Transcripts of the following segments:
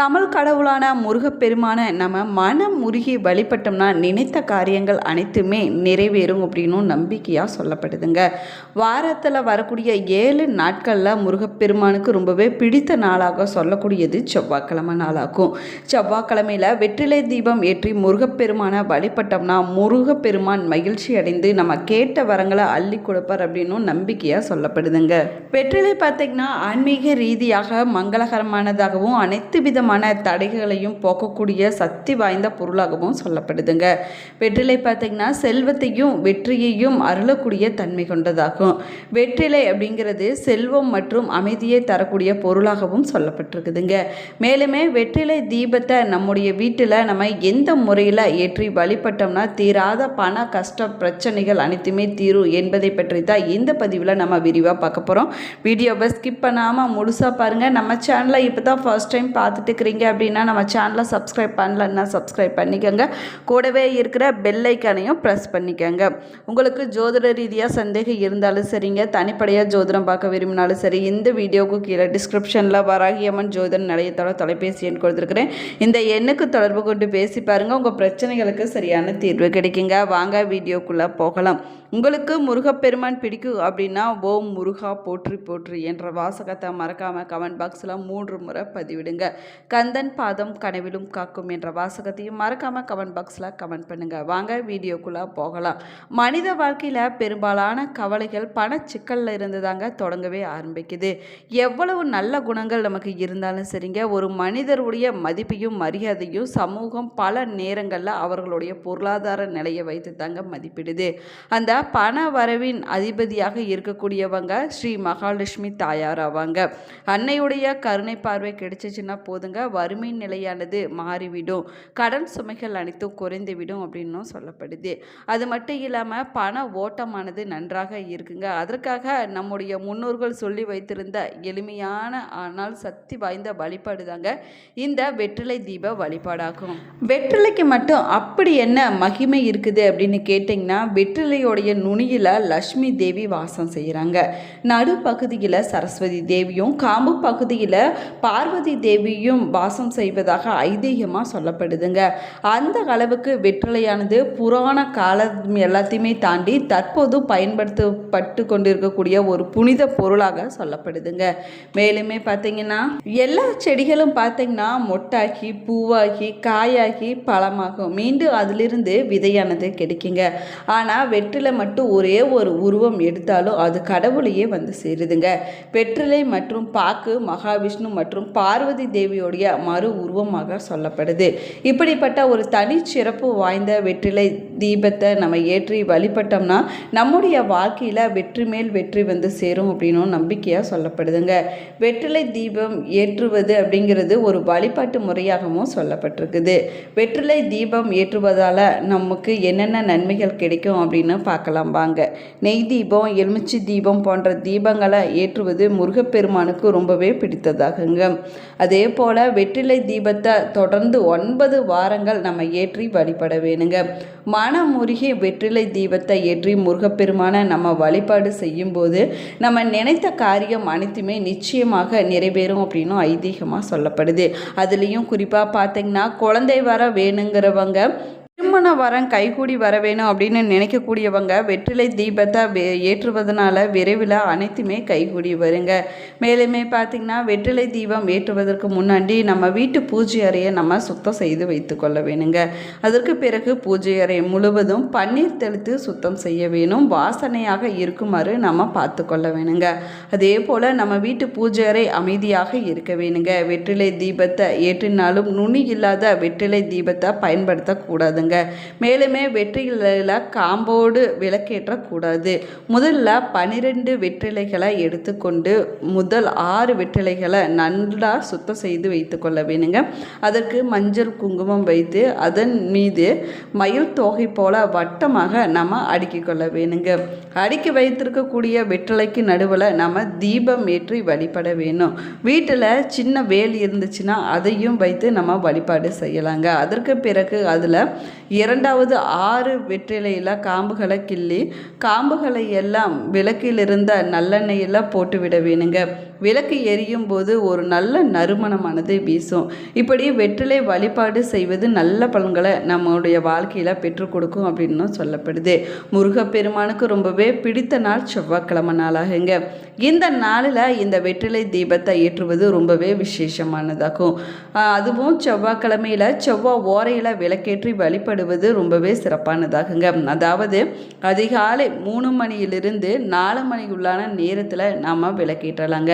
தமிழ் கடவுளான முருகப்பெருமான நம்ம மனம் முருகி வழிபட்டோம்னா நினைத்த காரியங்கள் அனைத்துமே நிறைவேறும் அப்படின்னும் நம்பிக்கையாக சொல்லப்படுதுங்க. வாரத்தில் வரக்கூடிய ஏழு நாட்களில் முருகப்பெருமானுக்கு ரொம்பவே பிடித்த நாளாக சொல்லக்கூடியது செவ்வாய்க்கிழமை நாளாகும். செவ்வாய்க்கிழமையில் வெற்றிலை தீபம் ஏற்றி முருகப்பெருமானை வழிபட்டோம்னா முருகப்பெருமான் மகிழ்ச்சி அடைந்து நம்ம கேட்ட வரங்களை அள்ளி கொடுப்பார் அப்படின்னும் நம்பிக்கையாக சொல்லப்படுதுங்க. வெற்றிலை பார்த்திங்கன்னா ஆன்மீக ரீதியாக மங்களகரமானதாகவும் அனைத்து விதமான தடைகளையும் போக்கக்கூடிய சக்தி வாய்ந்த பொருளாகவும் சொல்லப்படுதுங்க. வெற்றிலை பார்த்திங்கன்னா செல்வத்தையும் வெற்றியையும் அருளக்கூடிய தன்மை கொண்டதாகும். வெற்றிலை அப்படிங்கிறது செல்வம் மற்றும் அமைதியை தரக்கூடிய பொருளாகவும் சொல்லப்பட்டிருக்குதுங்க. மேலுமே வெற்றிலை தீபத்தை நம்முடைய வீட்டில் நம்ம எந்த முறையில் ஏற்றி வழிபட்டோம்னா தீராத பண கஷ்ட பிரச்சனைகள் அனைத்துமே தீரும் என்பதை பற்றி தான் இந்த பதிவில் நம்ம விரிவாக பார்க்க போகிறோம் வீடியோவை ஸ்கிப் பண்ணாமல் முழுசாக பாருங்கள் நம்ம சேனலை இப்போ தான் ஃபர்ஸ்ட் டைம் பார்த்துட்டு இருக்கிறீங்க அப்படின்னா நம்ம சேனலை சப்ஸ்கிரைப் பண்ணலன்னா சப்ஸ்கிரைப் பண்ணிக்கோங்க. கூடவே இருக்கிற பெல்லைக்கானையும் ப்ரெஸ் பண்ணிக்கோங்க. உங்களுக்கு ஜோதிட ரீதியாக சந்தேகம் இருந்தாலும் சரிங்க. தனிப்படையாக ஜோதிடம் பார்க்க விரும்பினாலும் சரி இந்த வீடியோவுக்கு கீழே டிஸ்கிரிப்ஷனில் வராகியம்மன் ஜோதிட நிலையத்தோட தொலைபேசி எண் கொடுத்துருக்குறேன். இந்த எண்ணுக்கு தொடர்பு கொண்டு பேசி பாருங்கள் உங்கள் பிரச்சனைகளுக்கு சரியான தீர்வு கிடைக்குங்க. வாங்க வீடியோக்குள்ளே போகலாம். உங்களுக்கு முருகப்பெருமான் பிடிக்கும் அப்படின்னா ஓம் முருகா போற்றி போற்றி என்ற வாசகத்தை மறக்காமல் கமெண்ட் பாக்ஸில் மூன்று முறை பதிவிடுங்க. கந்தன் பாதம் கனவிலும் காக்கும் என்ற வாசகத்தையும் மறக்காமல் கமெண்ட் பாக்ஸில் கமெண்ட் பண்ணுங்கள் வாங்க வீடியோக்குள்ளே போகலாம். மனித வாழ்க்கையில் பெரும்பாலான கவலைகள் பணச்சிக்கலில் இருந்து தாங்க தொடங்கவே ஆரம்பிக்குது. எவ்வளவு நல்ல குணங்கள் நமக்கு இருந்தாலும் சரிங்க ஒரு மனிதருடைய மதிப்பையும் மரியாதையும் சமூகம் பல நேரங்களில் அவர்களுடைய பொருளாதார நிலையை வைத்து தாங்க மதிப்பிடுது. அந்த பண வரவின் அதிபதியாக இருக்கக்கூடியவங்க ஸ்ரீ மகாலட்சுமி தாயார் ஆவாங்க. அன்னையுடைய கருணை பார்வை கிடைச்சிச்சுன்னா போதுங்க. வறுமை நிலையானது மாறிவிடும். கடன் சுமைகள் அனைத்தும் குறைந்துவிடும் அப்படின்னும் சொல்லப்படுது. அது மட்டும் இல்லாமல் பண ஓட்டமானது நன்றாக இருக்குங்க. அதற்காக நம்முடைய முன்னோர்கள் சொல்லி வைத்திருந்த எளிமையான ஆனால் சக்தி வாய்ந்த வழிபாடு தாங்க இந்த வெற்றிலை தீப வழிபாடாகும். வெற்றிலைக்கு மட்டும் அப்படி என்ன மகிமை இருக்குது அப்படின்னு கேட்டிங்கன்னா வெற்றிலையோடைய நுனியில் லக்ஷ்மி தேவி வாசம் செய்கிறாங்க நடுப்பகுதியில் சரஸ்வதி தேவியும் காம்பு பகுதியில் பார்வதி தேவியும் வாசம் செய்வதாக ஐதீகமாக சொல்லப்படுதுங்க. அந்த அளவுக்கு வெற்றிலையானது புராண காலம் எல்லாத்தையுமே தாண்டி தற்போது பயன்படுத்தப்பட்டு கொண்டிருக்கக்கூடிய ஒரு புனித பொருளாக சொல்லப்படுதுங்க. மேலுமே பார்த்தீங்கன்னா எல்லா செடிகளும் பார்த்தீங்கன்னா மொட்டாகி பூவாகி காயாகி பழமாகும். மீண்டும் அதிலிருந்து விதையானது கிடைக்குங்க. ஆனால் வெற்றிலை மட்டும் ஒரே ஒரு உருவம் எடுத்தாலும் அது கடவுளையே வந்து சேருதுங்க. வெற்றிலை மற்றும் பாக்கு மகாவிஷ்ணு மற்றும் பார்வதி தேவியோடைய மறு உருவமாக சொல்லப்படுது. இப்படிப்பட்ட ஒரு தனி சிறப்பு வாய்ந்த வெற்றிலை தீபத்தை நம்ம ஏற்றி வழிபட்டோம்னா நம்முடைய வாழ்க்கையில் வெற்றி மேல் வெற்றி வந்து சேரும் அப்படின்னும் நம்பிக்கையாக சொல்லப்படுதுங்க. வெற்றிலை தீபம் ஏற்றுவது அப்படிங்கிறது ஒரு வழிபாட்டு முறையாகவும் சொல்லப்பட்டிருக்குது. வெற்றிலை தீபம் ஏற்றுவதால் நமக்கு என்னென்ன நன்மைகள் கிடைக்கும் அப்படின்னு பார்க்க பார்க்கலாம் வாங்க. நெய் தீபம் எலுமிச்சி தீபம் போன்ற தீபங்களை ஏற்றுவது முருகப்பெருமானுக்கு ரொம்பவே பிடித்ததாகுங்க. அதே போல் வெற்றிலை தீபத்தை தொடர்ந்து ஒன்பது வாரங்கள் நம்ம ஏற்றி வழிபட வேணுங்க. மனமுருகி வெற்றிலை தீபத்தை ஏற்றி முருகப்பெருமான நம்ம வழிபாடு செய்யும்போது நம்ம நினைத்த காரியம் அனைத்துமே நிச்சயமாக நிறைவேறும் அப்படின்னும் ஐதீகமாக சொல்லப்படுது. அதுலேயும் குறிப்பாக பார்த்தீங்கன்னா குழந்தை வர வேணுங்கிறவங்க திருமண வரம் கைகூடி வர வேணும் அப்படின்னு நினைக்கக்கூடியவங்க வெற்றிலை தீபத்தை ஏற்றுவதனால விரைவில் அனைத்துமே கைகூடி வருங்க. மேலுமே பார்த்திங்கன்னா வெற்றிலை தீபம் ஏற்றுவதற்கு முன்னாடி நம்ம வீட்டு பூஜை அறையை நம்ம சுத்தம் செய்து வைத்துக்கொள்ள வேணுங்க. அதற்கு பிறகு பூஜை அறை முழுவதும் பன்னீர் தெளித்து சுத்தம் செய்ய வேணும். வாசனையாக இருக்குமாறு நம்ம பார்த்து கொள்ள வேணுங்க. அதே போல் நம்ம வீட்டு பூஜை அறை அமைதியாக இருக்க வேணுங்க. வெற்றிலை தீபத்தை ஏற்றினாலும் நுனி இல்லாத வெற்றிலை தீபத்தை பயன்படுத்தக்கூடாதுங்க மேலுமே வெற்றிலையில் காம்போடு விளக்கேற்றக்கூடாது. முதல்ல பனிரெண்டு வெற்றிலைகளை எடுத்துக்கொண்டு முதல் ஆறு வெற்றிலைகளை நன்றாக சுத்தம் செய்து வைத்துக்கொள்ள வேணுங்க. அதற்கு மஞ்சள் குங்குமம் வைத்து அதன் மீது மயில் தொகை போல வட்டமாக நம்ம அடுக்கி கொள்ள வேணுங்க. அடுக்கி வைத்திருக்கக்கூடிய வெற்றிலைக்கு நடுவில் நம்ம தீபம் ஏற்றி வழிபட வேணும். வீட்டில் சின்ன வேல் இருந்துச்சுன்னா அதையும் வைத்து நம்ம வழிபாடு செய்யலாங்க. அதற்கு பிறகு அதில் இரண்டாவது ஆறு வெற்றிலையில் காம்புகளை கிள்ளி காம்புகளை எல்லாம் விளக்கிலிருந்த நல்லெண்ணெயில் போட்டு விட வேணுங்க. விளக்கு எரியும் போது ஒரு நல்ல நறுமணமானது வீசும். இப்படி வெற்றிலை வழிபாடு செய்வது நல்ல பலன்களை நம்மளுடைய வாழ்க்கையில் பெற்றுக் கொடுக்கும் அப்படின்னு சொல்லப்படுது. முருகப்பெருமானுக்கு ரொம்பவே பிடித்த நாள் செவ்வாய்க்கிழமை நாளாகுங்க. இந்த நாளில் இந்த வெற்றிலை தீபத்தை ஏற்றுவது ரொம்பவே விசேஷமானதாகும். அதுவும் செவ்வாய்க்கிழமையில் செவ்வாய் ஓரையில் விளக்கேற்றி வழிபடுவது ரொம்பவே சிறப்பானதாகுங்க. அதாவது அதிகாலை மூணு மணியிலிருந்து நாலு மணிக்குள்ளான நேரத்தில் நாம் விளக்கேற்றலாங்க.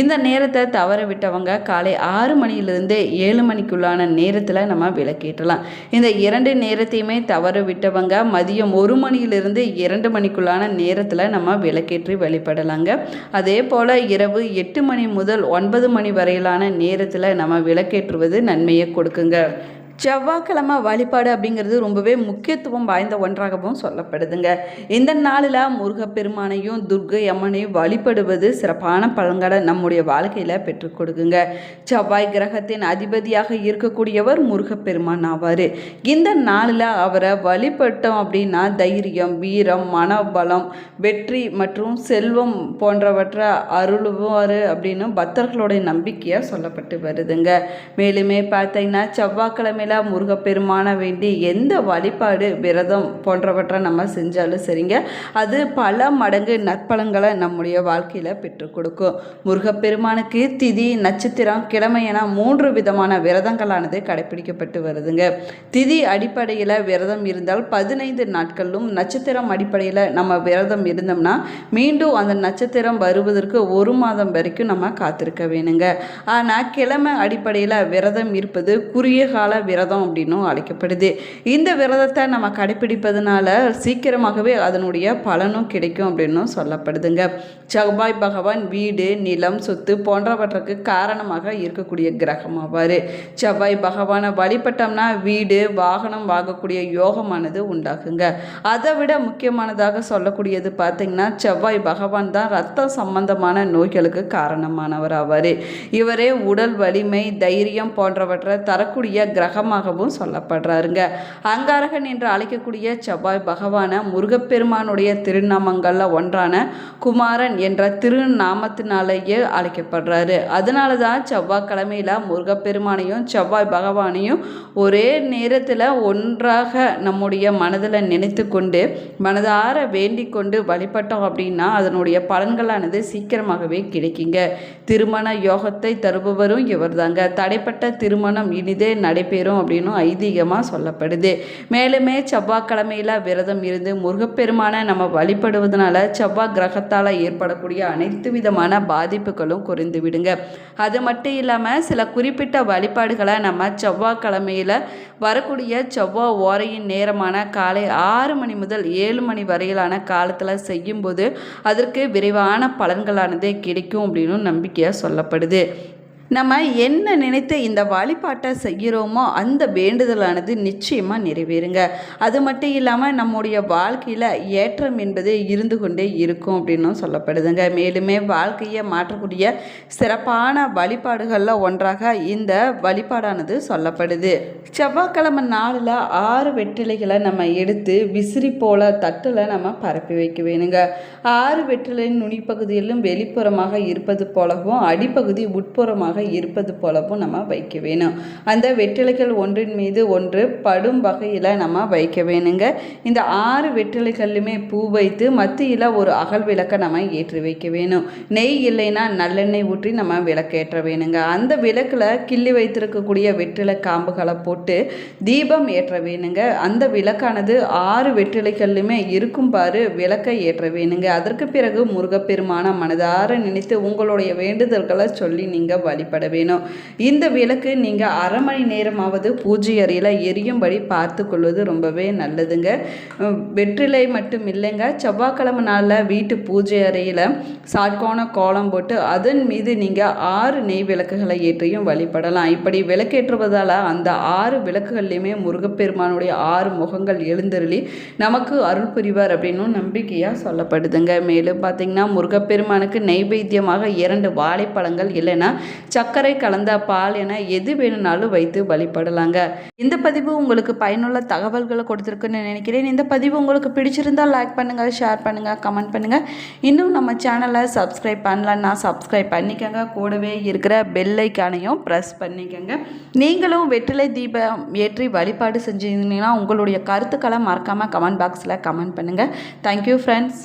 இந்த நேரத்தை தவற விட்டவங்க காலை ஆறு மணியிலிருந்து ஏழு மணிக்குள்ளான நேரத்தில் நம்ம விளக்கேற்றலாம். இந்த இரண்டு நேரத்தையுமே தவற விட்டவங்க மதியம் ஒரு மணியிலிருந்து இரண்டு மணிக்குள்ளான நேரத்தில் நம்ம விளக்கேற்றி வழிபடலாங்க. அதே போல் இரவு எட்டு மணி முதல் ஒன்பது மணி வரையிலான நேரத்தில் நம்ம விளக்கேற்றுவது நன்மையை கொடுக்குங்க. செவ்வாய்க்கிழமை வழிபாடு அப்படிங்கிறது ரொம்பவே முக்கியத்துவம் வாய்ந்த ஒன்றாகவும் சொல்லப்படுதுங்க. இந்த நாளில் முருகப்பெருமானையும் துர்க்கை அம்மனையும் வழிபடுவது சிறப்பான பழங்களை நம்முடைய வாழ்க்கையில் பெற்றுக் கொடுக்குங்க. செவ்வாய் கிரகத்தின் அதிபதியாக இருக்கக்கூடியவர் முருகப்பெருமான் ஆவார். இந்த நாளில் அவரை வழிபட்டோம் அப்படின்னா தைரியம் வீரம் மனபலம் வெற்றி மற்றும் செல்வம் போன்றவற்றை அருள்வார் அப்படின்னு பக்தர்களுடைய நம்பிக்கையாக சொல்லப்பட்டு வருதுங்க. மேலுமே பார்த்தீங்கன்னா செவ்வாய்க்கிழமையில் முருகப்பெருமான வேண்டி எந்த வழிபாடு விரதம் போன்றவற்றை நம்ம செஞ்சாலும் சரிங்க. அது பல மடங்கு நற்பலன்களை நம்முடைய வாழ்க்கையில் பெற்றுக் கொடுக்கும். முருகப்பெருமானுக்கு திதி நட்சத்திரம் கிழமை என மூன்று விதமான விரதங்களானது கடைபிடிக்கப்பட்டு வருதுங்க. திதி அடிப்படையில் விரதம் இருந்தால் பதினைந்து நாட்களும் நட்சத்திரம் அடிப்படையில் நம்ம விரதம் இருந்தோம்னா மீண்டும் அந்த நட்சத்திரம் வருவதற்கு ஒரு மாதம் வரைக்கும் நம்ம காத்திருக்க வேணுங்க. ஆனால் கிழமை அடிப்படையில் விரதம் இருப்பது குறுகிய கால விரதம் அப்படின்னும் அழைக்கப்படுது. இந்த விரதத்தை நம்ம கடைபிடிப்பதனால சீக்கிரமாகவே அதனுடைய பலனும் கிடைக்கும் அப்படின்னும் சொல்லப்படுதுங்க. செவ்வாய் பகவான் வீடு நிலம் சொத்து போன்றவற்றுக்கு காரணமாக இருக்கக்கூடிய கிரகம் ஆவார். செவ்வாய் பகவானை வழிபட்டோம்னா வீடு வாகனம் வாங்கக்கூடிய யோகமானது உண்டாகுங்க. அதை விட முக்கியமானதாக சொல்லக்கூடியது பார்த்தீங்கன்னா செவ்வாய் பகவான் தான் ரத்த சம்பந்தமான நோய்களுக்கு காரணமானவர் ஆவார். இவரே உடல் வலிமை தைரியம் போன்றவற்றை தரக்கூடிய கிரகம் கிரகமாகவும் சொல்லப்படுறாருங்க. அங்காரகன் என்று அழைக்கக்கூடிய செவ்வாய் பகவான முருகப்பெருமானுடைய திருநாமங்களில் ஒன்றான குமாரன் என்ற திருநாமத்தினாலேயே அழைக்கப்படுறாரு. அதனால தான் செவ்வாய்க்கிழமையில் முருகப்பெருமானையும் செவ்வாய் பகவானையும் ஒரே நேரத்தில் ஒன்றாக நம்முடைய மனதில் நினைத்து கொண்டு மனதார வேண்டிக் கொண்டு வழிபட்டோம் அப்படின்னா அதனுடைய பலன்களானது சீக்கிரமாகவே கிடைக்குங்க. திருமண யோகத்தை தருபவரும் இவர்தாங்க. தடைப்பட்ட திருமணம் இனிதே நடைபெறும். அப்படின்னு ஐதீகமாக சொல்லப்படுது. மேலுமே செவ்வாய்க்கிழமையில் விரதம் இருந்து முருகப்பெருமானை நம்ம வழிபடுவதனால செவ்வாய் கிரகத்தால் ஏற்படக்கூடிய அனைத்து விதமான பாதிப்புகளும் குறைந்து விடுங்க. அது மட்டும் இல்லாமல் சில குறிப்பிட்ட வழிபாடுகளை நம்ம செவ்வாய்க்கிழமையில் வரக்கூடிய செவ்வாய் ஓரையின் நேரமான காலை ஆறு மணி முதல் ஏழு மணி வரையிலான காலத்தில் செய்யும்போது அதற்கு விரைவான பலன்களானது கிடைக்கும் அப்படின்னு நம்பிக்கையாக சொல்லப்படுது. நம்ம என்ன நினைத்து இந்த வழிபாட்டை செய்கிறோமோ அந்த வேண்டுதலானது நிச்சயமாக நிறைவேறுங்க. அது மட்டும் இல்லாமல் நம்முடைய வாழ்க்கையில் ஏற்றம் என்பது இருந்து கொண்டே இருக்கும் அப்படின்னும் சொல்லப்படுதுங்க. மேலுமே வாழ்க்கையை மாற்றக்கூடிய சிறப்பான வழிபாடுகளில் ஒன்றாக இந்த வழிபாடானது சொல்லப்படுது. செவ்வாய்க்கிழமை நாளில் ஆறு வெற்றிலைகளை நம்ம எடுத்து விசிறி போல தட்டில் நம்ம பரப்பி வைக்க வேணுங்க ஆறு வெற்றிலையின் நுனிப்பகுதியிலும் வெளிப்புறமாக இருப்பது போலவும் அடிப்பகுதி உட்புறமாக இருப்பது போலவும் நம்ம வைக்க வேணும். அந்த வெற்றிலைகள் ஒன்றின் மீது ஒன்று படும் வகையில் நம்ம வைக்க வேணுங்க. இந்த ஆறு வெற்றிலைகள்லையுமே பூ வைத்து மத்தியில் ஒரு அகல் விளக்கை நம்ம ஏற்றி வைக்க வேணும். நெய் இல்லைன்னா நல்லெண்ணெய் ஊற்றி நம்ம விளக்கேற்ற வேணுங்க. அந்த விளக்கில் கிள்ளி வைத்திருக்கக்கூடிய வெற்றிலை காம்புகளை போட்டு தீபம் ஏற்ற வேணுங்க. அந்த விளக்கானது ஆறு வெற்றிலைகள்லையுமே இருக்கும் பாரு விளக்கை ஏற்ற வேணுங்க. அதற்கு பிறகு முருகப்பெருமான மனதார நினைத்து உங்களுடைய வேண்டுதல்களை சொல்லி நீங்கள் வழி வழிபட வேணும். இந்த விளக்கு நீங்கள் அரை மணி நேரமாவது பூஜை அறையில் எரியும்படி பார்த்து கொள்வது ரொம்பவே நல்லதுங்க. வெற்றிலை மட்டும் இல்லைங்க. செவ்வாய்க்கிழமை நாளில் வீட்டு பூஜை அறையில் சாட்கோண கோலம் போட்டு அதன் மீது நீங்கள் ஆறு நெய் விளக்குகளை ஏற்றியும் வழிபடலாம். இப்படி விளக்கேற்றுவதால் அந்த ஆறு விளக்குகள்லையுமே முருகப்பெருமானுடைய ஆறு முகங்கள் எழுந்தருளி நமக்கு அருள் புரிவார் அப்படின்னும் நம்பிக்கையாக சொல்லப்படுதுங்க. மேலும் பார்த்தீங்கன்னா முருகப்பெருமானுக்கு நெய்வேத்தியமாக இரண்டு வாழைப்பழங்கள் இல்லைன்னா சர்க்கரை கலந்த பால் என எது வேணும்னாலும் வைத்து வழிபடலாங்க இந்த பதிவு உங்களுக்கு பயனுள்ள தகவல்களை கொடுத்துருக்குன்னு நினைக்கிறேன். இந்த பதிவு உங்களுக்கு பிடிச்சிருந்தால் லைக் பண்ணுங்கள் ஷேர் பண்ணுங்கள் கமெண்ட் பண்ணுங்கள் இன்னும் நம்ம சேனலை சப்ஸ்கிரைப் பண்ணலன்னா சப்ஸ்கிரைப் பண்ணிக்கோங்க. கூடவே இருக்கிற பெல்லைக்கானையும் ப்ரெஸ் பண்ணிக்கோங்க. நீங்களும் வெற்றிலை தீபம் ஏற்றி வழிபாடு செஞ்சிருந்தீங்கன்னா உங்களுடைய கருத்துக்களை மறக்காமல் கமெண்ட் பாக்ஸில் கமெண்ட் பண்ணுங்கள் தேங்க்யூ ஃப்ரெண்ட்ஸ்